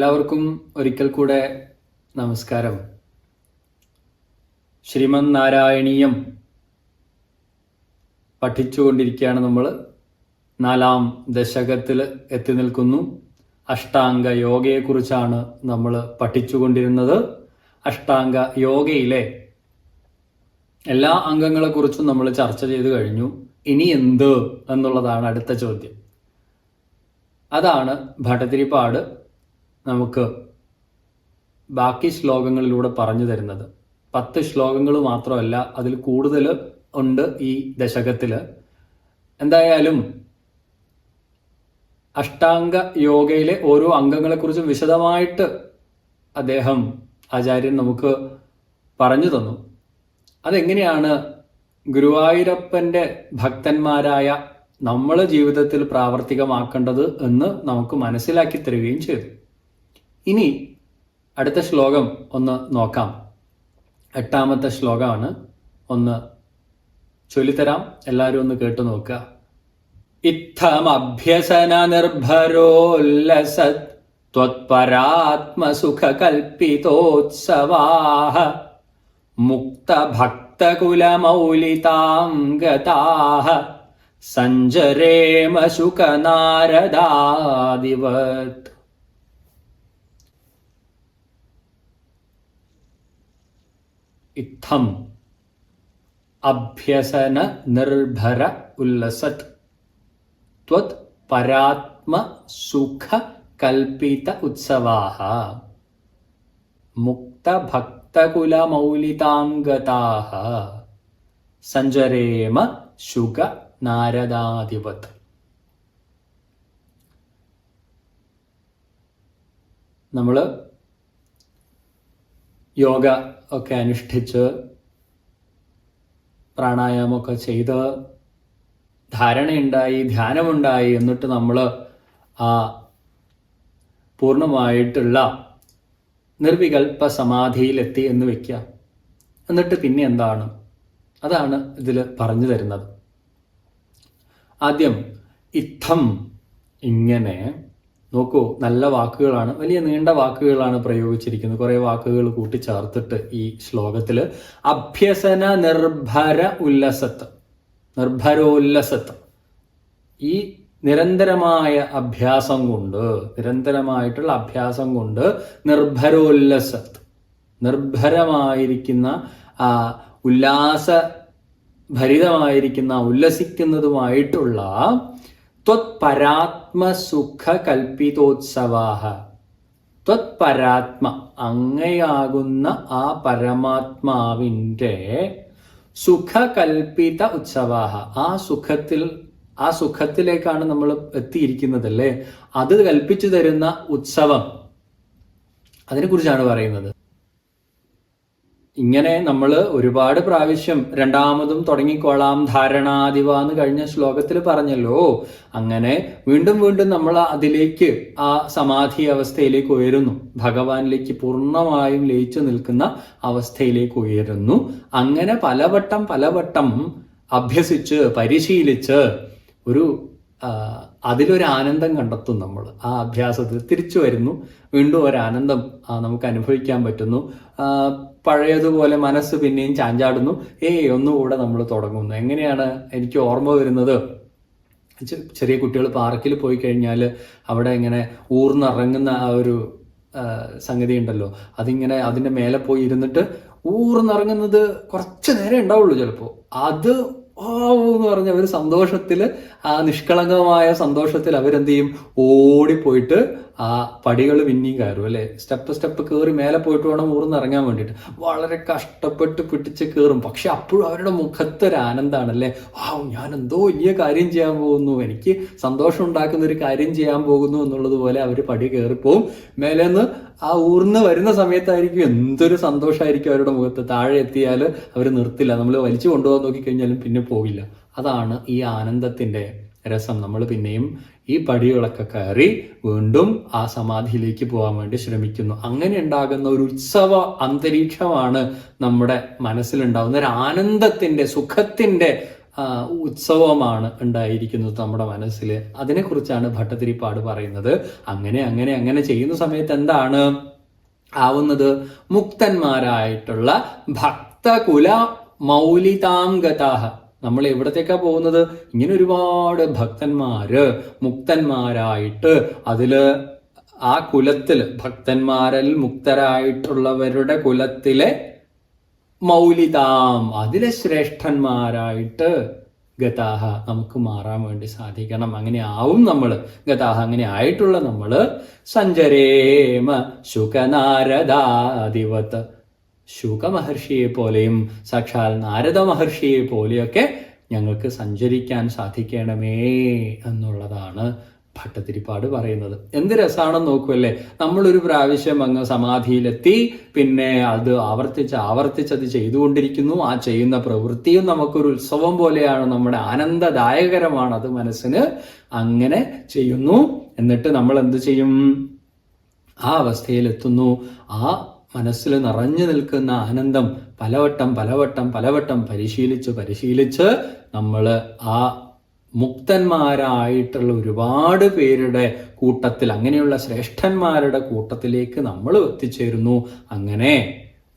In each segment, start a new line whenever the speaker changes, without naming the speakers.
എല്ലാവർക്കും ഒരിക്കൽ കൂടെ നമസ്കാരം. ശ്രീമന് നാരായണീയം പഠിച്ചുകൊണ്ടിരിക്കുകയാണ് നമ്മൾ. നാലാം ദശകത്തിൽ എത്തി നിൽക്കുന്നു. അഷ്ടാംഗ യോഗയെക്കുറിച്ചാണ് നമ്മൾ പഠിച്ചുകൊണ്ടിരുന്നത്. അഷ്ടാംഗ യോഗയിലെ എല്ലാ അംഗങ്ങളെക്കുറിച്ചും നമ്മൾ ചർച്ച ചെയ്ത് കഴിഞ്ഞു. ഇനി എന്ത് എന്നുള്ളതാണ് അടുത്ത ചോദ്യം. അതാണ് ഭട്ടതിരിപ്പാട് നമുക്ക് ബാക്കി ശ്ലോകങ്ങളിലൂടെ പറഞ്ഞു തരുന്നത്. പത്ത് ശ്ലോകങ്ങൾ മാത്രമല്ല അതിൽ കൂടുതൽ ഉണ്ട് ഈ ദശകത്തിൽ എന്തായാലും അഷ്ടാംഗ യോഗയിലെ ഓരോ അംഗങ്ങളെക്കുറിച്ചും വിശദമായിട്ട് അദ്ദേഹം ആചാര്യൻ നമുക്ക് പറഞ്ഞു തന്നു. അതെങ്ങനെയാണ് ഗുരുവായൂരപ്പന്റെ ഭക്തന്മാരായ നമ്മൾ ജീവിതത്തിൽ പ്രാവർത്തികമാക്കേണ്ടത് എന്ന് നമുക്ക് മനസ്സിലാക്കി തരികയും ചെയ്തു. ഇനി അടുത്ത ശ്ലോകം ഒന്ന് നോക്കാം എട്ടാമത്തെ ശ്ലോകമാണ് ഒന്ന് ചൊല്ലിത്തരാം എല്ലാവരും ഒന്ന് കേട്ടു നോക്കുക ഇത്തമഭ്യസന നിർഭരോല്ലസത് त्वत्परात्मसुखकल्पितोत्सवाः मुक्तभक्तकुलमौलितां गताः सञ्जरेम शुकनारदादिवत् ഇത്തം അഭ്യസന നിർഭര ഉല്ലസത്. ത്വത് പരാത്മ സുഖ കൽപ്പിത ഉത്സവാഹ. മുക്തഭക്തകുലമൗലിതാംഗതാഹ സഞ്ചരേമ ശുക നാരദാധിപത്. നമ്മൾ യോഗ ഒക്കെ അനുഷ്ഠിച്ച് പ്രാണായാമമൊക്കെ ചെയ്ത് ധാരണയുണ്ടായി ധ്യാനമുണ്ടായി എന്നിട്ട് നമ്മൾ ആ പൂർണമായിട്ടുള്ള നിർവികൽപ്പ സമാധിയിലെത്തി എന്ന് വയ്ക്കുക എന്നിട്ട് പിന്നെ എന്താണ്? അതാണ് ഇതിൽ പറഞ്ഞു തരുന്നത്. ആദ്യം ഇത്തം ഇങ്ങനെ നോക്കൂ നല്ല വാക്കുകളാണ് വലിയ നീണ്ട വാക്കുകളാണ് പ്രയോഗിച്ചിരിക്കുന്നത്. കുറേ വാക്കുകൾ കൂട്ടിച്ചേർത്തിട്ട് ഈ ശ്ലോകത്തിൽ അഭ്യസന നിർഭര ഉല്ലസത്ത് നിർഭരോല്ലസത്ത് ഈ നിരന്തരമായ അഭ്യാസം കൊണ്ട് നിരന്തരമായിട്ടുള്ള അഭ്യാസം കൊണ്ട് നിർഭരോല്ലസത്ത് നിർഭരമായിരിക്കുന്ന ആ ഉല്ലാസ ഭരിതമായിരിക്കുന്ന ഉല്ലസിക്കുന്നതുമായിട്ടുള്ള ത്വത്പരാത്മസുഖ കൽപ്പിതോത്സവാഹ. ത്വത്പരാത്മ അങ്ങയാകുന്ന ആ പരമാത്മാവിന്റെ സുഖകൽപ്പിത ഉത്സവാഹ. ആ സുഖത്തിൽ ആ സുഖത്തിലേക്കാണ് നമ്മൾ എത്തിയിരിക്കുന്നത് അല്ലേ അത് കൽപ്പിച്ചു തരുന്ന ഉത്സവം. അതിനെക്കുറിച്ചാണ് പറയുന്നത്. ഇങ്ങനെ നമ്മൾ ഒരുപാട് പ്രാവശ്യം രണ്ടാമതും തുടങ്ങിക്കോളാം ധാരണാദിവ എന്ന് കഴിഞ്ഞ ശ്ലോകത്തിൽ പറഞ്ഞല്ലോ. അങ്ങനെ വീണ്ടും വീണ്ടും നമ്മൾ അതിലേക്ക് ആ സമാധി അവസ്ഥയിലേക്ക് ഉയരുന്നു. ഭഗവാനിലേക്ക് പൂർണമായും ലയിച്ചു നിൽക്കുന്ന അവസ്ഥയിലേക്ക് ഉയരുന്നു. അങ്ങനെ പലവട്ടം പലവട്ടം അഭ്യസിച്ച് പരിശീലിച്ച് ഒരു അതിലൊരു ആനന്ദം കണ്ടെത്തും നമ്മൾ. ആ അഭ്യാസത്തിൽ തിരിച്ചു വരുന്നു. വീണ്ടും ഒരു ആനന്ദം നമുക്ക് അനുഭവിക്കാൻ പറ്റുന്നു. പഴയതുപോലെ മനസ്സ് പിന്നെയും ചാഞ്ചാടുന്നു. ഏയ് ഒന്നുകൂടെ നമ്മൾ തുടങ്ങുന്നു. എങ്ങനെയാണ് എനിക്ക് ഓർമ്മ വരുന്നത്? ചെറിയ കുട്ടികൾ പാർക്കിൽ പോയി കഴിഞ്ഞാൽ അവിടെ ഇങ്ങനെ ഊർന്നിറങ്ങുന്ന ആ ഒരു സംഗതി ഉണ്ടല്ലോ. അതിങ്ങനെ അതിന്റെ മേലെ പോയി ഇരുന്നിട്ട് ഊർന്നിറങ്ങുന്നത് കുറച്ച് നേരം ഉണ്ടാവുള്ളൂ ചിലപ്പോൾ അത് ആവൂ എന്ന് പറഞ്ഞ ഒരു സന്തോഷത്തിൽ ആ നിഷ്കളങ്കമായ സന്തോഷത്തിൽ അവരെന്ത് ചെയ്യും ഓടിപ്പോയിട്ട് ആ പടികൾ പിന്നെയും കയറും അല്ലെ? സ്റ്റെപ്പ് സ്റ്റെപ്പ് കയറി മേലെ പോയിട്ട് വേണം ഊർന്ന് ഇറങ്ങാൻ വേണ്ടിയിട്ട്. വളരെ കഷ്ടപ്പെട്ട് പിടിച്ച് കയറും പക്ഷെ അപ്പോഴും അവരുടെ മുഖത്തൊരു ആനന്ദമാണ് അല്ലേ ആ ഞാൻ എന്തോ വലിയ കാര്യം ചെയ്യാൻ പോകുന്നു. എനിക്ക് സന്തോഷം ഉണ്ടാക്കുന്ന ഒരു കാര്യം ചെയ്യാൻ പോകുന്നു എന്നുള്ളത് പോലെ അവർ പടി കയറിപ്പോവും. മേലെ നിന്ന് ആ ഊർന്ന് വരുന്ന സമയത്തായിരിക്കും എന്തൊരു സന്തോഷമായിരിക്കും അവരുടെ മുഖത്ത്. താഴെ എത്തിയാൽ അവർ നിർത്തില്ല. നമ്മൾ വലിച്ചു കൊണ്ടുപോകാൻ നോക്കിക്കഴിഞ്ഞാലും പിന്നെ പോവില്ല അതാണ് ഈ ആനന്ദത്തിന്റെ രസം. നമ്മൾ പിന്നെയും ഈ പടികളൊക്കെ കയറി വീണ്ടും ആ സമാധിയിലേക്ക് പോകാൻ വേണ്ടി ശ്രമിക്കുന്നു. അങ്ങനെ ഉണ്ടാകുന്ന ഒരു ഉത്സവ അന്തരീക്ഷമാണ് നമ്മുടെ മനസ്സിലുണ്ടാകുന്ന ഒരു ആനന്ദത്തിന്റെ സുഖത്തിന്റെ ഉത്സവമാണ് ഉണ്ടായിരിക്കുന്നത് നമ്മുടെ മനസ്സിൽ അതിനെക്കുറിച്ചാണ് ഭട്ടതിരിപ്പാട് പറയുന്നത്. അങ്ങനെ അങ്ങനെ അങ്ങനെ ചെയ്യുന്ന സമയത്ത് എന്താണ്? ആവുന്നത് മുക്തന്മാരായിട്ടുള്ള ഭക്തകുല മൗലിതാംഗതാഹ. നമ്മൾ എവിടത്തേക്കാ പോകുന്നത്? ഇങ്ങനെ ഒരുപാട് ഭക്തന്മാര് മുക്തന്മാരായിട്ട് അതിൽ ആ കുലത്തിൽ ഭക്തന്മാരിൽ മുക്തരായിട്ടുള്ളവരുടെ കുലത്തിലെ മൗലിതാം അതിലെ ശ്രേഷ്ഠന്മാരായിട്ട് ഗതാഹ നമുക്ക് മാറാൻ വേണ്ടി സാധിക്കണം. അങ്ങനെ ആവും നമ്മൾ ഗതാഹ അങ്ങനെ ആയിട്ടുള്ള നമ്മൾ സഞ്ചരേമ ശുകനാരദാദിവത്ത് ശുക മഹർഷിയെ പോലെയും സാക്ഷാൽ നാരദ മഹർഷിയെ പോലെയൊക്കെ ഞങ്ങൾക്ക് സഞ്ചരിക്കാൻ സാധിക്കണമേ എന്നുള്ളതാണ് ഭട്ടതിരിപ്പാട് പറയുന്നത്. എന്ത് രസമാണെന്ന് നോക്കുമല്ലേ നമ്മളൊരു പ്രാവശ്യം അങ്ങ് സമാധിയിലെത്തി പിന്നെ അത് ആവർത്തിച്ച് ആവർത്തിച്ച് അത് ചെയ്തുകൊണ്ടിരിക്കുന്നു. ആ ചെയ്യുന്ന പ്രവൃത്തിയും നമുക്കൊരു ഉത്സവം പോലെയാണ് നമ്മുടെ ആനന്ദദായകരമാണ് അത് മനസ്സിന്. അങ്ങനെ ചെയ്യുന്നു. എന്നിട്ട് നമ്മൾ എന്ത് ചെയ്യും? ആ അവസ്ഥയിലെത്തുന്നു. ആ മനസ്സിൽ നിറഞ്ഞു നിൽക്കുന്ന ആനന്ദം പലവട്ടം പലവട്ടം പലവട്ടം പരിശീലിച്ച് പരിശീലിച്ച് നമ്മൾ ആ മുക്തന്മാരായിട്ടുള്ള ഒരുപാട് പേരുടെ കൂട്ടത്തിൽ അങ്ങനെയുള്ള ശ്രേഷ്ഠന്മാരുടെ കൂട്ടത്തിലേക്ക് നമ്മൾ എത്തിച്ചേരുന്നു. അങ്ങനെ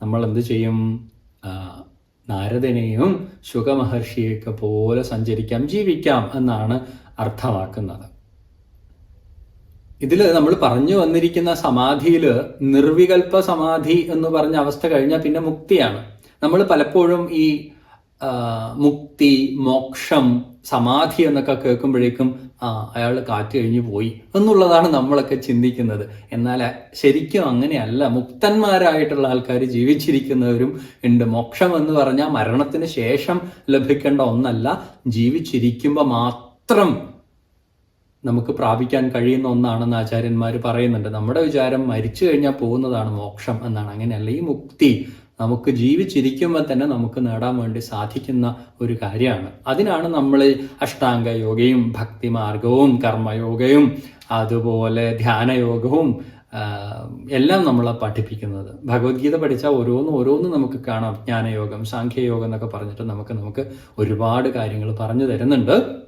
നമ്മൾ എന്ത് ചെയ്യും? നാരദനെയും ശുഖമഹർഷിയൊക്കെ പോലെ സഞ്ചരിക്കാം ജീവിക്കാം എന്നാണ് അർത്ഥമാക്കുന്നത്. ഇതിൽ നമ്മൾ പറഞ്ഞു വന്നിരിക്കുന്ന സമാധിയിൽ നിർവികൽപ്പ സമാധി എന്ന് പറഞ്ഞ അവസ്ഥ കഴിഞ്ഞാൽ പിന്നെ മുക്തിയാണ്. നമ്മൾ പലപ്പോഴും ഈ മുക്തി മോക്ഷം സമാധി എന്നൊക്കെ കേൾക്കുമ്പോഴേക്കും ആ അയാൾ കാറ്റ് കഴിഞ്ഞു പോയി എന്നുള്ളതാണ് നമ്മളൊക്കെ ചിന്തിക്കുന്നത്. എന്നാൽ ശരിക്കും അങ്ങനെയല്ല. മുക്തന്മാരായിട്ടുള്ള ആൾക്കാർ ജീവിച്ചിരിക്കുന്നവരും ഉണ്ട്. മോക്ഷം എന്ന് പറഞ്ഞാൽ മരണത്തിന് ശേഷം ലഭിക്കേണ്ട ഒന്നല്ല. ജീവിച്ചിരിക്കുമ്പോൾ മാത്രം നമുക്ക് പ്രാപിക്കാൻ കഴിയുന്ന ഒന്നാണെന്ന് ആചാര്യന്മാർ പറയുന്നുണ്ട്. നമ്മുടെ വിചാരം മരിച്ചു കഴിഞ്ഞാൽ പോകുന്നതാണ് മോക്ഷം എന്നാണ്. അങ്ങനെയല്ല ഈ മുക്തി നമുക്ക് ജീവിച്ചിരിക്കുമ്പോൾ തന്നെ നമുക്ക് നേടാൻ വേണ്ടി സാധിക്കുന്ന ഒരു കാര്യമാണ്. അതിനാണ് നമ്മൾ അഷ്ടാംഗ യോഗയും ഭക്തിമാർഗവും കർമ്മയോഗയും അതുപോലെ ധ്യാനയോഗവും എല്ലാം നമ്മളെ പഠിപ്പിക്കുന്നത്. ഭഗവത്ഗീത പഠിച്ചാൽ ഓരോന്നും ഓരോന്നും നമുക്ക് കാണാം. ജ്ഞാനയോഗം സാഖ്യയോഗം എന്നൊക്കെ പറഞ്ഞിട്ട് നമുക്ക് നമുക്ക് ഒരുപാട് കാര്യങ്ങൾ പറഞ്ഞു തരുന്നുണ്ട്.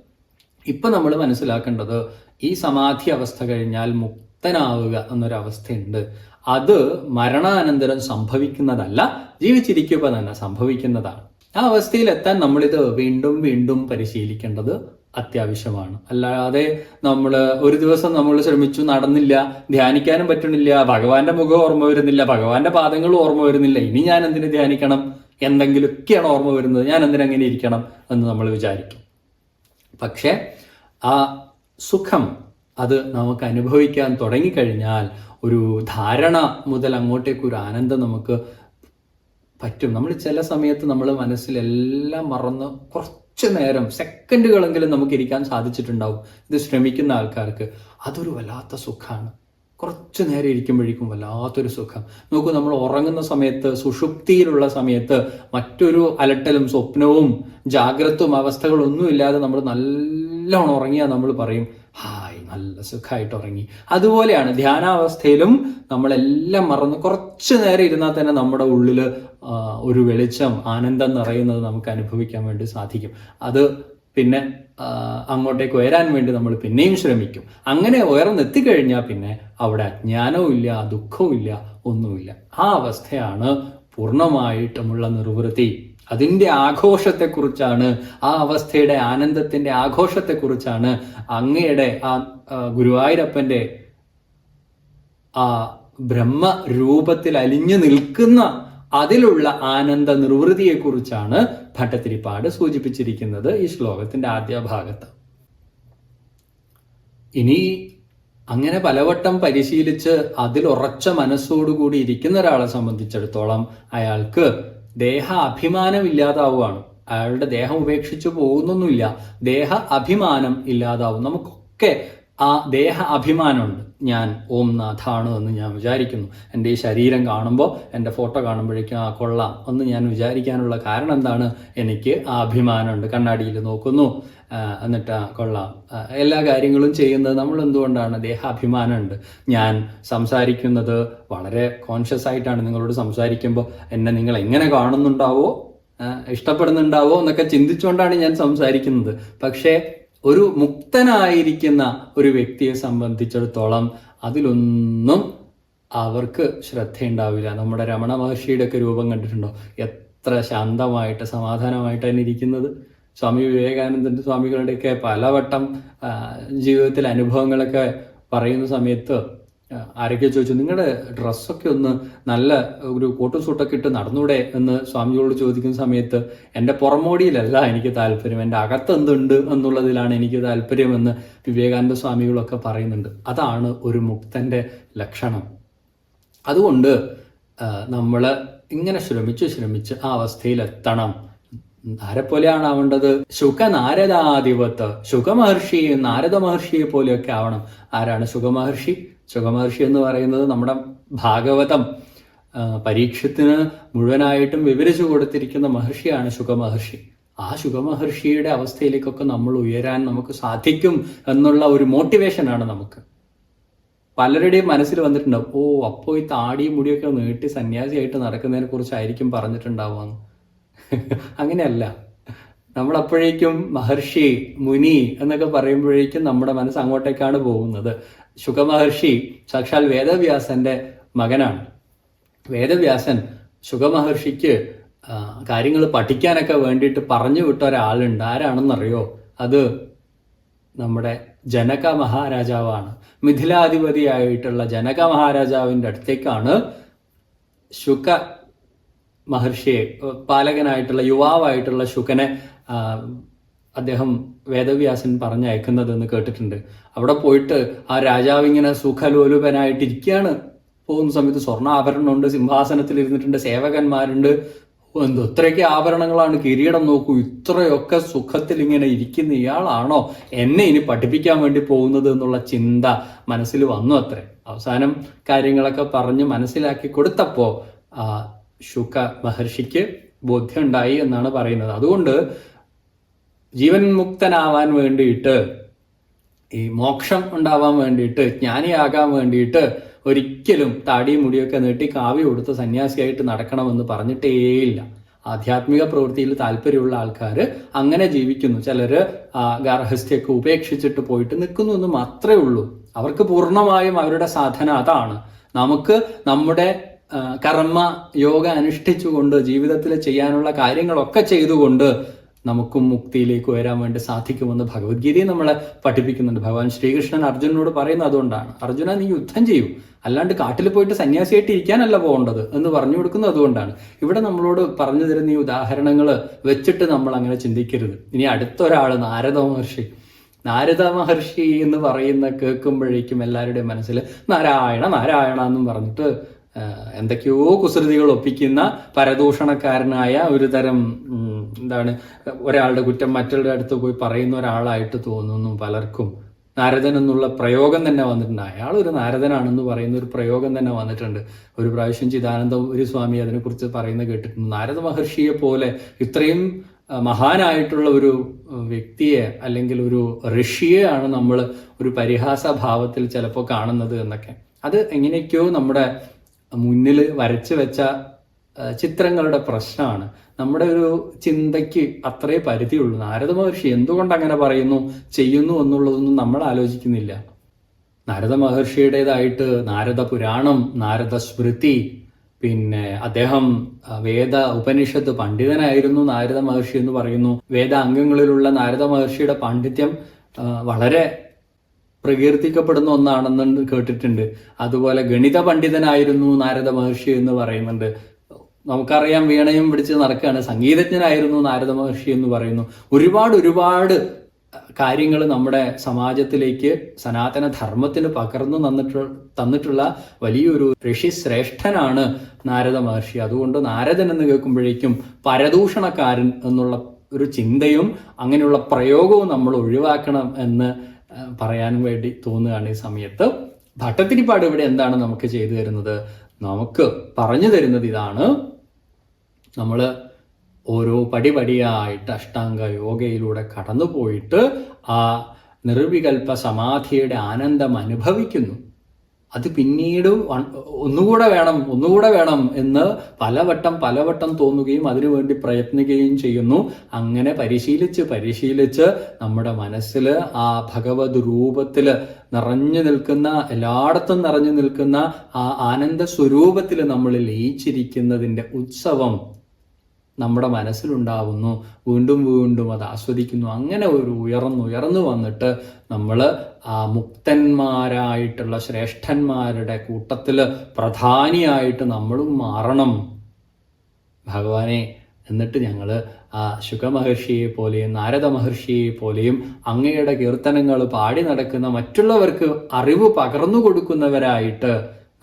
ഇപ്പൊ നമ്മൾ മനസ്സിലാക്കേണ്ടത് ഈ സമാധി അവസ്ഥ കഴിഞ്ഞാൽ മുക്തനാവുക എന്നൊരവസ്ഥയുണ്ട്. അത് മരണാനന്തരം സംഭവിക്കുന്നതല്ല ജീവിച്ചിരിക്കുമ്പോൾ തന്നെ സംഭവിക്കുന്നതാണ്. ആ അവസ്ഥയിൽ എത്താൻ നമ്മളിത് വീണ്ടും വീണ്ടും പരിശീലിക്കേണ്ടത് അത്യാവശ്യമാണ്. അല്ലാതെ നമ്മൾ ഒരു ദിവസം നമ്മൾ ശ്രമിച്ചു നടന്നില്ല ധ്യാനിക്കാനും പറ്റണില്ല ഭഗവാന്റെ മുഖം ഓർമ്മ വരുന്നില്ല ഭഗവാന്റെ പാദങ്ങൾ ഓർമ്മ വരുന്നില്ല ഇനി ഞാൻ എന്തിനു ധ്യാനിക്കണം? എന്തെങ്കിലുമൊക്കെയാണ് ഓർമ്മ വരുന്നത് ഞാൻ എന്തിനെങ്ങനെ ഇരിക്കണം എന്ന് നമ്മൾ വിചാരിക്കും. പക്ഷേ ആ സുഖം അത് നമുക്ക് അനുഭവിക്കാൻ തുടങ്ങിക്കഴിഞ്ഞാൽ ഒരു ധാരണ മുതൽ അങ്ങോട്ടേക്ക് ഒരു ആനന്ദം നമുക്ക് പറ്റും. നമ്മൾ ചില സമയത്ത് നമ്മൾ മനസ്സിലെല്ലാം മറന്ന് കുറച്ച് നേരം സെക്കൻഡുകളെങ്കിലും നമുക്ക് ഇരിക്കാൻ സാധിച്ചിട്ടുണ്ടാവും. ഇത് ശ്രമിക്കുന്ന ആൾക്കാർക്ക് അതൊരു വല്ലാത്ത സുഖമാണ് കുറച്ച് നേരം ഇരിക്കുമ്പോഴേക്കും വല്ലാത്തൊരു സുഖം. നോക്കൂ നമ്മൾ ഉറങ്ങുന്ന സമയത്ത് സുഷുപ്തിയിലുള്ള സമയത്ത് മറ്റൊരു അലട്ടലും സ്വപ്നവും ജാഗ്രതവും അവസ്ഥകളൊന്നും ഇല്ലാതെ നമ്മൾ നല്ലോണം ഉറങ്ങിയാൽ നമ്മൾ പറയും ഹായ് നല്ല സുഖമായിട്ട് ഉറങ്ങി. അതുപോലെയാണ് ധ്യാനാവസ്ഥയിലും നമ്മളെല്ലാം മറന്ന് കുറച്ച് നേരം ഇരുന്നാൽ തന്നെ നമ്മുടെ ഉള്ളിൽ ഒരു വെളിച്ചം ആനന്ദം നിറയുന്നത് നമുക്ക് അനുഭവിക്കാൻ വേണ്ടി സാധിക്കും. അത് പിന്നെ അങ്ങോട്ടേക്ക് ഉയരാൻ വേണ്ടി നമ്മൾ പിന്നെയും ശ്രമിക്കും. അങ്ങനെ ഉയർന്നെത്തിക്കഴിഞ്ഞാൽ പിന്നെ അവിടെ അജ്ഞാനവും ഇല്ല ദുഃഖവും ഇല്ല ഒന്നുമില്ല. ആ അവസ്ഥയാണ് പൂർണമായിട്ടുമുള്ള നിർവൃത്തി. അതിന്റെ ആഘോഷത്തെക്കുറിച്ചാണ് ആ അവസ്ഥയുടെ ആനന്ദത്തിന്റെ ആഘോഷത്തെക്കുറിച്ചാണ് അങ്ങയുടെ ആ ഗുരുവായൂരപ്പന്റെ ആ ബ്രഹ്മരൂപത്തിൽ അലിഞ്ഞു നിൽക്കുന്ന അതിലുള്ള ആനന്ദ നിർവൃതിയെക്കുറിച്ചാണ് ഭട്ടത്തിരിപ്പാട് സൂചിപ്പിച്ചിരിക്കുന്നത് ഈ ശ്ലോകത്തിന്റെ ആദ്യ ഭാഗത്ത്. ഇനി അങ്ങനെ പലവട്ടം പരിശീലിച്ച് അതിൽ ഉറച്ച മനസ്സോടുകൂടി ഇരിക്കുന്ന ഒരാളെ സംബന്ധിച്ചിടത്തോളം അയാൾക്ക് ദേഹ അഭിമാനം ഇല്ലാതാവുകയാണ്. അയാളുടെ ദേഹം ഉപേക്ഷിച്ചു പോകുന്നൊന്നുമില്ല. ദേഹ അഭിമാനം ഇല്ലാതാവും. നമുക്കൊക്കെ ആ ദേഹ അഭിമാനമുണ്ട്. ഞാൻ ഓം നാഥാണ് എന്ന് ഞാൻ വിചാരിക്കുന്നു. എന്റെ ഈ ശരീരം കാണുമ്പോൾ എന്റെ ഫോട്ടോ കാണുമ്പോഴേക്കും ആ കൊള്ളാം എന്ന് ഞാൻ വിചാരിക്കാനുള്ള കാരണം എന്താണ്? എനിക്ക് ആ അഭിമാനമുണ്ട്. കണ്ണാടിയിൽ നോക്കുന്നു. എന്നിട്ട് കൊള്ളാം. എല്ലാ കാര്യങ്ങളും ചെയ്യുന്നത് നമ്മൾ എന്തുകൊണ്ടാണ്? ദേഹാഭിമാനമുണ്ട്. ഞാൻ സംസാരിക്കുന്നത് വളരെ കോൺഷ്യസ് ആയിട്ടാണ് നിങ്ങളോട് സംസാരിക്കുമ്പോൾ. എന്നെ നിങ്ങൾ എങ്ങനെ കാണുന്നുണ്ടാവോ ഇഷ്ടപ്പെടുന്നുണ്ടാവോ എന്നൊക്കെ ചിന്തിച്ചുകൊണ്ടാണ് ഞാൻ സംസാരിക്കുന്നത്. പക്ഷേ ഒരു മുക്തനായിരിക്കുന്ന ഒരു വ്യക്തിയെ സംബന്ധിച്ചിടത്തോളം അതിലൊന്നും അവർക്ക് ശ്രദ്ധയുണ്ടാവില്ല. നമ്മുടെ രമണ മഹർഷിയുടെ ഒക്കെ രൂപം കണ്ടിട്ടുണ്ടോ? എത്ര ശാന്തമായിട്ട് സമാധാനമായിട്ടാണ് ഇരിക്കുന്നത്. സ്വാമി വിവേകാനന്ദന്റെ സ്വാമികളുടെയൊക്കെ പലവട്ടം ജീവിതത്തിലെ അനുഭവങ്ങളൊക്കെ പറയുന്ന സമയത്ത് ആരൊക്കെ ചോദിച്ചു നിങ്ങളുടെ ഡ്രസ്സൊക്കെ ഒന്ന് നല്ല ഒരു കോട്ടും സൂട്ടൊക്കെ ഇട്ട് നടന്നൂടെ? എന്ന് സ്വാമിജിയോട് ചോദിക്കുന്ന സമയത്ത് എന്റെ പുറമോടിയിലല്ല എനിക്ക് താല്പര്യം എന്റെ അകത്ത് എന്തുണ്ട് എന്നുള്ളതിലാണ് എനിക്ക് താല്പര്യമെന്ന് വിവേകാനന്ദ സ്വാമികളൊക്കെ പറയുന്നുണ്ട്. അതാണ് ഒരു മുക്തന്റെ ലക്ഷണം. അതുകൊണ്ട് നമ്മൾ ഇങ്ങനെ ശ്രമിച്ച് ശ്രമിച്ച് ആ അവസ്ഥയിലെത്തണം. ആരെപ്പോലെയാണ് ആവേണ്ടത്? ശുഖനാരദാധിപത്ത് ശുഖമഹർഷി നാരദ മഹർഷിയെ പോലെയൊക്കെ ആവണം. ആരാണ് ശുഖമഹർഷി? ശുഖമഹർഷി എന്ന് പറയുന്നത് നമ്മുടെ ഭാഗവതം പരീക്ഷത്തിന് മുഴുവനായിട്ടും വിവരിച്ചു കൊടുത്തിരിക്കുന്ന മഹർഷിയാണ് ശുഖമഹർഷി ആ ശുഖമഹർഷിയുടെ അവസ്ഥയിലേക്കൊക്കെ നമ്മൾ ഉയരാൻ നമുക്ക് സാധിക്കും എന്നുള്ള ഒരു മോട്ടിവേഷനാണ് നമുക്ക്. പലരുടെയും മനസ്സിൽ വന്നിട്ടുണ്ടാവും ഓ അപ്പോ ഈ താടിയും മുടിയൊക്കെ നീട്ടി സന്യാസിയായിട്ട് നടക്കുന്നതിനെ കുറിച്ചായിരിക്കും പറഞ്ഞിട്ടുണ്ടാവുക. അങ്ങനെയല്ല. നമ്മൾ അപ്പോഴേക്കും മഹർഷി മുനി എന്നൊക്കെ പറയുമ്പോഴേക്കും നമ്മുടെ മനസ്സ് അങ്ങോട്ടേക്കാണ് പോകുന്നത്. ശുഖമഹർഷി സാക്ഷാൽ വേദവ്യാസന്റെ മകനാണ്. വേദവ്യാസൻ ശുഖമഹർഷിക്ക് കാര്യങ്ങൾ പഠിക്കാനൊക്കെ വേണ്ടിയിട്ട് പറഞ്ഞു വിട്ട ഒരാളുണ്ട്. ആരാണെന്നറിയോ? അത് നമ്മുടെ ജനക മഹാരാജാവാണ്. മിഥിലാധിപതിയായിട്ടുള്ള ജനക മഹാരാജാവിന്റെ അടുത്തേക്കാണ് ശുക മഹർഷിയെ പാലകനായിട്ടുള്ള യുവാവായിട്ടുള്ള ശുകനെ അദ്ദേഹം വേദവ്യാസൻ പറഞ്ഞയക്കുന്നതെന്ന് കേട്ടിട്ടുണ്ട്. അവിടെ പോയിട്ട് ആ രാജാവ് ഇങ്ങനെ സുഖലോലുപനായിട്ടിരിക്കുകയാണ്. പോകുന്ന സമയത്ത് സ്വർണ ആഭരണമുണ്ട് സിംഹാസനത്തിൽ ഇരുന്നിട്ടുണ്ട് സേവകന്മാരുണ്ട് എന്തോ ഇത്രയൊക്കെ ആഭരണങ്ങളാണ്. കിരീടം നോക്കൂ ഇത്രയൊക്കെ സുഖത്തിൽ ഇങ്ങനെ ഇരിക്കുന്ന ഇയാളാണോ? എന്നെ ഇനി പഠിപ്പിക്കാൻ വേണ്ടി പോകുന്നത് എന്നുള്ള ചിന്ത മനസ്സിൽ വന്നു അത്രേ. അവസാനം കാര്യങ്ങളൊക്കെ പറഞ്ഞ് മനസ്സിലാക്കി കൊടുത്തപ്പോൾ ശുക മഹർഷിക്ക് ബോധ്യമുണ്ടായി എന്നാണ് പറയുന്നത്. അതുകൊണ്ട് ജീവൻ മുക്തനാവാൻ വേണ്ടിയിട്ട് ഈ മോക്ഷം ഉണ്ടാവാൻ വേണ്ടിയിട്ട് ജ്ഞാനിയാകാൻ വേണ്ടിയിട്ട് ഒരിക്കലും താടിയും മുടിയൊക്കെ നീട്ടി കാവ്യ കൊടുത്ത് സന്യാസിയായിട്ട് നടക്കണമെന്ന് പറഞ്ഞിട്ടേയില്ല ആധ്യാത്മിക പ്രവൃത്തിയിൽ താല്പര്യമുള്ള ആൾക്കാർ അങ്ങനെ ജീവിക്കുന്നു. ചിലർ ഗാർഹസ്ഥ്യൊക്കെ ഉപേക്ഷിച്ചിട്ട് പോയിട്ട് നിൽക്കുന്നു എന്ന് മാത്രമേ ഉള്ളൂ. അവർക്ക് പൂർണമായും അവരുടെ സാധന അതാണ്. നമുക്ക് നമ്മുടെ കർമ്മ യോഗ അനുഷ്ഠിച്ചുകൊണ്ട് ജീവിതത്തിൽ ചെയ്യാനുള്ള കാര്യങ്ങളൊക്കെ ചെയ്തുകൊണ്ട് നമുക്കും മുക്തിയിലേക്ക് വരാൻ വേണ്ടി സാധിക്കുമെന്ന് ഭഗവത്ഗീതയെ നമ്മളെ പഠിപ്പിക്കുന്നുണ്ട്. ഭഗവാൻ ശ്രീകൃഷ്ണൻ അർജുനനോട് പറയുന്നത് അതുകൊണ്ടാണ്. അർജുന നീ യുദ്ധം ചെയ്യൂ. അല്ലാണ്ട് കാട്ടിൽ പോയിട്ട് സന്യാസിയായിട്ട് ഇരിക്കാനല്ല പോകേണ്ടത് എന്ന് പറഞ്ഞു കൊടുക്കുന്നത് അതുകൊണ്ടാണ്. ഇവിടെ നമ്മളോട് പറഞ്ഞു തരുന്ന ഈ ഉദാഹരണങ്ങൾ വെച്ചിട്ട് നമ്മൾ അങ്ങനെ ചിന്തിക്കരുത്. ഇനി അടുത്തൊരാൾ നാരദ മഹർഷി. നാരദ മഹർഷി എന്ന് പറയുന്ന കേൾക്കുമ്പോഴേക്കും എല്ലാവരുടെയും മനസ്സിൽ നാരായണ നാരായണ എന്നും പറഞ്ഞിട്ട് എന്തൊക്കെയോ കുസൃതികൾ ഒപ്പിക്കുന്ന പരദൂഷണക്കാരനായ ഒരു തരം എന്താണ് ഒരാളുടെ കുറ്റം മറ്റുള്ള അടുത്ത് പോയി പറയുന്ന ഒരാളായിട്ട് തോന്നുന്നു പലർക്കും. നാരദൻ എന്നുള്ള പ്രയോഗം തന്നെ വന്നിട്ടുണ്ട്. അയാൾ ഒരു നാരദനാണെന്ന് പറയുന്ന ഒരു പ്രയോഗം തന്നെ വന്നിട്ടുണ്ട്. ഒരു പ്രാവശ്യം ചിദാനന്ദ ഒരു സ്വാമി അതിനെക്കുറിച്ച് പറയുന്നത് കേട്ടിട്ടുണ്ട്. നാരദ മഹർഷിയെ പോലെ ഇത്രയും മഹാനായിട്ടുള്ള ഒരു വ്യക്തിയെ അല്ലെങ്കിൽ ഒരു ഋഷിയെയാണ് നമ്മൾ ഒരു പരിഹാസ ഭാവത്തിൽ ചിലപ്പോൾ കാണുന്നത് എന്നൊക്കെ. അത് എങ്ങനെയൊക്കെയോ നമ്മുടെ മുന്നിൽ വരച്ചു വെച്ച ചിത്രങ്ങളുടെ പ്രശ്നമാണ്. നമ്മുടെ ഒരു ചിന്തയ്ക്ക് അത്രേ പരിധിയുള്ളൂ. നാരദ മഹർഷി എന്തുകൊണ്ട് അങ്ങനെ പറയുന്നു ചെയ്യുന്നു എന്നുള്ളതൊന്നും നമ്മൾ ആലോചിക്കുന്നില്ല. നാരദ മഹർഷിയുടേതായിട്ട് നാരദ പുരാണം നാരദ സ്മൃതി പിന്നെ അദ്ദേഹം വേദ ഉപനിഷത്ത് പണ്ഡിതനായിരുന്നു നാരദ മഹർഷി എന്ന് പറയുന്നു. വേദ അംഗങ്ങളിലുള്ള നാരദ മഹർഷിയുടെ പാണ്ഡിത്യം വളരെ പ്രകീർത്തിക്കപ്പെടുന്ന ഒന്നാണെന്ന് കേട്ടിട്ടുണ്ട്. അതുപോലെ ഗണിത പണ്ഡിതനായിരുന്നു നാരദ മഹർഷി എന്ന് പറയുന്നുണ്ട്. നമുക്കറിയാം വീണയും പിടിച്ച് നടക്കുകയാണ്. സംഗീതജ്ഞനായിരുന്നു നാരദ മഹർഷി എന്ന് പറയുന്നു. ഒരുപാട് ഒരുപാട് കാര്യങ്ങൾ നമ്മുടെ സമാജത്തിലേക്ക് സനാതന ധർമ്മത്തിന് പകർന്നു തന്നിട്ട് തന്നിട്ടുള്ള വലിയൊരു ഋഷി ശ്രേഷ്ഠനാണ് നാരദ മഹർഷി. അതുകൊണ്ട് നാരദൻ എന്ന് കേൾക്കുമ്പോഴേക്കും പരദൂഷണക്കാരൻ എന്നുള്ള ഒരു ചിന്തയും അങ്ങനെയുള്ള പ്രയോഗവും നമ്മൾ ഒഴിവാക്കണം എന്ന് പറയാൻ വേണ്ടി തോന്നുകയാണ് ഈ സമയത്ത്. ഭട്ടത്തിരിപ്പാട് ഇവിടെ എന്താണ് നമുക്ക് ചെയ്തു തരുന്നത്? നമുക്ക് പറഞ്ഞു തരുന്നത് ഇതാണ്. നമ്മൾ ഓരോ പടിപടിയായിട്ട് അഷ്ടാംഗ യോഗയിലൂടെ കടന്നു പോയിട്ട് ആ നിർവികൽപ്പ സമാധിയുടെ ആനന്ദം അനുഭവിക്കുന്നു. അത് പിന്നീട് ഒന്നുകൂടെ വേണം ഒന്നുകൂടെ വേണം എന്ന് പലവട്ടം പലവട്ടം തോന്നുകയും അതിനുവേണ്ടി പ്രയത്നിക്കുകയും ചെയ്യുന്നു. അങ്ങനെ പരിശീലിച്ച് പരിശീലിച്ച് നമ്മുടെ മനസ്സിൽ ആ ഭഗവത് രൂപത്തിൽ നിറഞ്ഞു നിൽക്കുന്ന എല്ലായിടത്തും നിറഞ്ഞു നിൽക്കുന്ന ആ ആനന്ദ സ്വരൂപത്തിൽ നമ്മൾ ലയിച്ചിരിക്കുന്നതിന്റെ ഉത്സവം നമ്മുടെ മനസ്സിലുണ്ടാവുന്നു വീണ്ടും വീണ്ടും അത് ആസ്വദിക്കുന്നു അങ്ങനെ ഒരു ഉയർന്നു ഉയർന്നു വന്നിട്ട് നമ്മൾ ആ മുക്തന്മാരായിട്ടുള്ള ശ്രേഷ്ഠന്മാരുടെ കൂട്ടത്തിൽ പ്രധാനിയായിട്ട് നമ്മളും മാറണം. ഭഗവാനെ എന്നിട്ട് ഞങ്ങൾ ആ ശുഖമഹർഷിയെ പോലെയും നാരദ മഹർഷിയെ പോലെയും അങ്ങയുടെ കീർത്തനങ്ങൾ പാടി നടക്കുന്ന മറ്റുള്ളവർക്ക് അറിവ് പകർന്നു കൊടുക്കുന്നവരായിട്ട്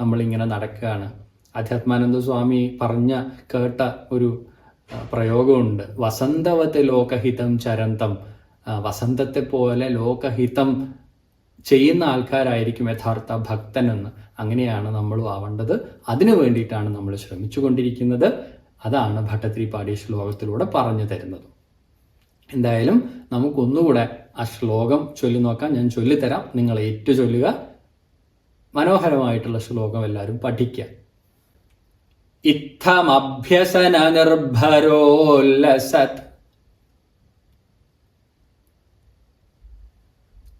നമ്മളിങ്ങനെ നടക്കുകയാണ്. അധ്യാത്മാനന്ദ സ്വാമി പറഞ്ഞ കേട്ട ഒരു പ്രയോഗമുണ്ട്. വസന്തവത്ത് ലോകഹിതം ചരന്തം. വസന്തത്തെ പോലെ ലോകഹിതം ചെയ്യുന്ന ആൾക്കാരായിരിക്കും യഥാർത്ഥ ഭക്തൻ എന്ന് അങ്ങനെയാണ് നമ്മൾ ആവേണ്ടത്. അതിനു വേണ്ടിയിട്ടാണ് നമ്മൾ ശ്രമിച്ചുകൊണ്ടിരിക്കുന്നത്. അതാണ് ഭട്ടത്തിരിപ്പാടി ശ്ലോകത്തിലൂടെ പറഞ്ഞു തരുന്നത്. എന്തായാലും നമുക്കൊന്നുകൂടെ ആ ശ്ലോകം ചൊല്ലി നോക്കാം. ഞാൻ ചൊല്ലിത്തരാം. നിങ്ങൾ ഏറ്റു ചൊല്ലുക. മനോഹരമായിട്ടുള്ള ശ്ലോകം എല്ലാവരും പഠിക്കുക. ഇത്തമഭ്യസന നിർഭരോല്ലസത്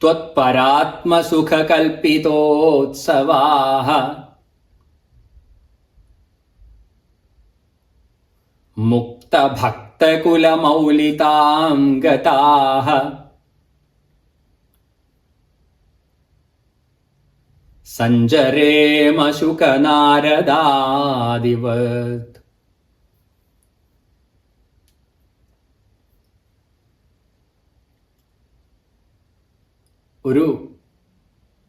त्वत्परात्मसुखकल्पितोत्सवाः मुक्तभक्तकुलमौलितां गताः സഞ്ചരേമശുകനാരദാദിവത് ഒരു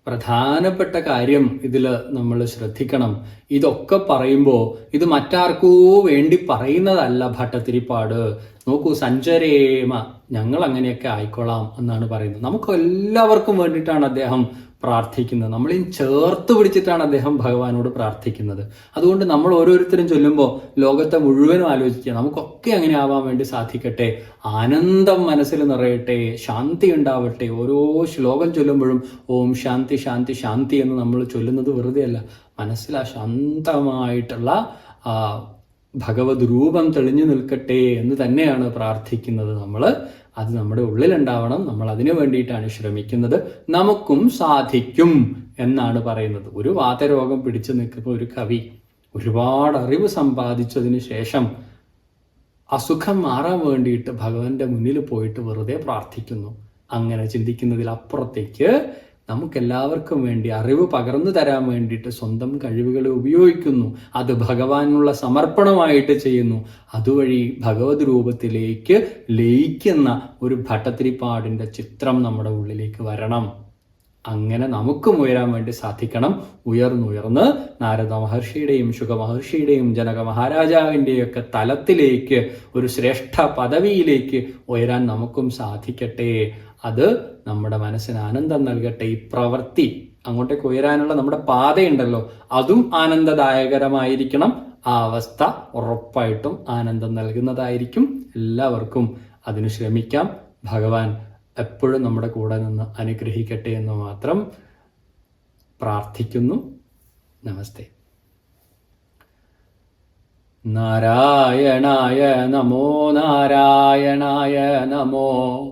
പ്രധാനപ്പെട്ട കാര്യം ഇതിൽ നമ്മൾ ശ്രദ്ധിക്കണം. ഇതൊക്കെ പറയുമ്പോൾ ഇത് മറ്റാർക്കോ വേണ്ടി പറയുന്നതല്ല ഭട്ടത്തിരിപ്പാട് നോക്കൂ സഞ്ചരേമ ഞങ്ങൾ അങ്ങനെയൊക്കെ ആയിക്കൊള്ളാം എന്നാണ് പറയുന്നത്. നമുക്ക് എല്ലാവർക്കും വേണ്ടിയിട്ടാണ് അദ്ദേഹം പ്രാർത്ഥിക്കുന്നത്. നമ്മളെയും ചേർത്ത് പിടിച്ചിട്ടാണ് അദ്ദേഹം ഭഗവാനോട് പ്രാർത്ഥിക്കുന്നത്. അതുകൊണ്ട് നമ്മൾ ഓരോരുത്തരും ചൊല്ലുമ്പോൾ ലോകത്തെ മുഴുവനും ആലോചിക്കുക. നമുക്കൊക്കെ അങ്ങനെ ആവാൻ വേണ്ടി സാധിക്കട്ടെ. ആനന്ദം മനസ്സിൽ നിറയട്ടെ. ശാന്തി ഉണ്ടാവട്ടെ. ഓരോ ശ്ലോകം ചൊല്ലുമ്പോഴും ഓം ശാന്തി ശാന്തി ശാന്തി എന്ന് നമ്മൾ ചൊല്ലുന്നത് വെറുതെ അല്ല മനസ്സിൽ ആ ശാന്തമായിട്ടുള്ള ഭഗവത് രൂപം തെളിഞ്ഞു നിൽക്കട്ടെ എന്ന് തന്നെയാണ് പ്രാർത്ഥിക്കുന്നത് നമ്മൾ. അത് നമ്മുടെ ഉള്ളിലുണ്ടാവണം നമ്മൾ അതിനു വേണ്ടിയിട്ടാണ് ശ്രമിക്കുന്നത്. നമുക്കും സാധിക്കും എന്നാണ് പറയുന്നത്. ഒരു വാതരോഗം പിടിച്ചു നിൽക്കുമ്പോൾ ഒരു കവി ഒരുപാട് അറിവ് സമ്പാദിച്ചതിന് ശേഷം അസുഖം മാറാൻ വേണ്ടിയിട്ട് ഭഗവാന്റെ മുന്നിൽ പോയിട്ട് വെറുതെ പ്രാർത്ഥിക്കുന്നു. അങ്ങനെ ചിന്തിക്കുന്നതിൽ അപ്പുറത്തേക്ക് നമുക്കെല്ലാവർക്കും വേണ്ടി അറിവ് പകർന്നു തരാൻ വേണ്ടിയിട്ട് സ്വന്തം കഴിവുകളെ ഉപയോഗിക്കുന്നു. അത് ഭഗവാനുള്ള സമർപ്പണമായിട്ട് ചെയ്യുന്നു. അതുവഴി ഭഗവത് രൂപത്തിലേക്ക് ലയിക്കുന്ന ഒരു ഭട്ടത്തിരിപ്പാടിന്റെ ചിത്രം നമ്മുടെ ഉള്ളിലേക്ക് വരണം. അങ്ങനെ നമുക്കും ഉയരാൻ വേണ്ടി സാധിക്കണം. ഉയർന്നുയർന്ന് നാരദ മഹർഷിയുടെയും ശുഖ മഹർഷിയുടെയും ജനക മഹാരാജാവിന്റെയൊക്കെ തലത്തിലേക്ക് ഒരു ശ്രേഷ്ഠ പദവിയിലേക്ക് ഉയരാൻ നമുക്കും സാധിക്കട്ടെ. അത് നമ്മുടെ മനസ്സിന് ആനന്ദം നൽകട്ടെ. ഈ പ്രവൃത്തി അങ്ങോട്ടേക്ക് ഉയരാനുള്ള നമ്മുടെ പാതയുണ്ടല്ലോ. അതും ആനന്ദദായകരമായിരിക്കണം. ആ അവസ്ഥ ഉറപ്പായിട്ടും ആനന്ദം നൽകുന്നതായിരിക്കും എല്ലാവർക്കും. അതിന് ശ്രമിക്കാം. ഭഗവാൻ എപ്പോഴും നമ്മുടെ കൂടെ നിന്ന് അനുഗ്രഹിക്കട്ടെ എന്ന് മാത്രം പ്രാർത്ഥിക്കുന്നു. നമസ്തേ. നാരായണായ നമോ നാരായണായ നമോ.